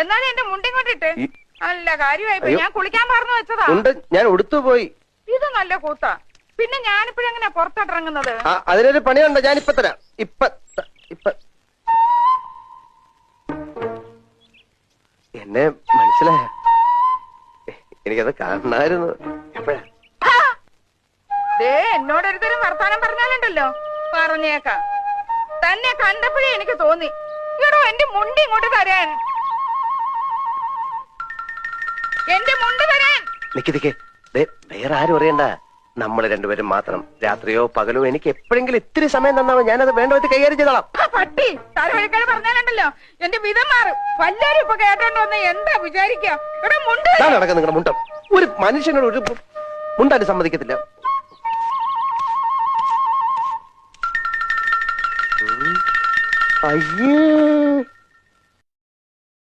എന്നാലും എന്റെ മുണ്ടിൻ കൊണ്ടിട്ട്? നല്ല കാര്യമായി ഞാൻ കുളിക്കാൻ പറഞ്ഞു വെച്ചതാ. ഞാൻ ഉടുത്തു പോയി. ഇത് നല്ല കൂത്താ. പിന്നെ ഞാനിപ്പോഴെങ്ങനെ പുറത്തോട്ടിറങ്ങുന്നത് അതിനൊരു പണിയുണ്ട്. ഞാൻ ഇപ്പൊ തരാം. ഇപ്പൊ ഇപ്പൊ എന്നെ മനസ്സിലായ? എനിക്കത് കാണണമായിരുന്നു. എപ്പോഴാ? ഹാ! ദേ എന്നോടൊരുത്തരും വർത്താനം പറഞ്ഞാലുണ്ടല്ലോ. പറഞ്ഞേക്കാം. തന്നെ കണ്ടപ്പോഴേ എനിക്ക് തോന്നി. എടോ എന്റെ മുണ്ടി ഇങ്ങോട്ട് തരാൻ എന്റെ മുണ്ട് തരാൻ. വേറെ ആരും അറിയണ്ട. നമ്മൾ രണ്ടുപേരും മാത്രം. രാത്രിയോ പകലോ എനിക്ക് എപ്പോഴെങ്കിലും ഇത്തിരി സമയം തന്നാണോ ഞാനത് വേണ്ട വെച്ച് കൈകാര്യം ചെയ്തോളാം. പട്ടി പറഞ്ഞാലുണ്ടല്ലോ. എന്റെ വിധം മാറും. വല്ലാരും ഇപ്പൊ കേട്ടോണ്ട് വന്ന് എന്താ വിചാരിക്കുക എടാ മുണ്ട് നിങ്ങളുടെ ഒരു മനുഷ്യനോട് ഒരു മുണ്ടാൻ സമ്മതിക്കത്തില്ല. അയ്യേ.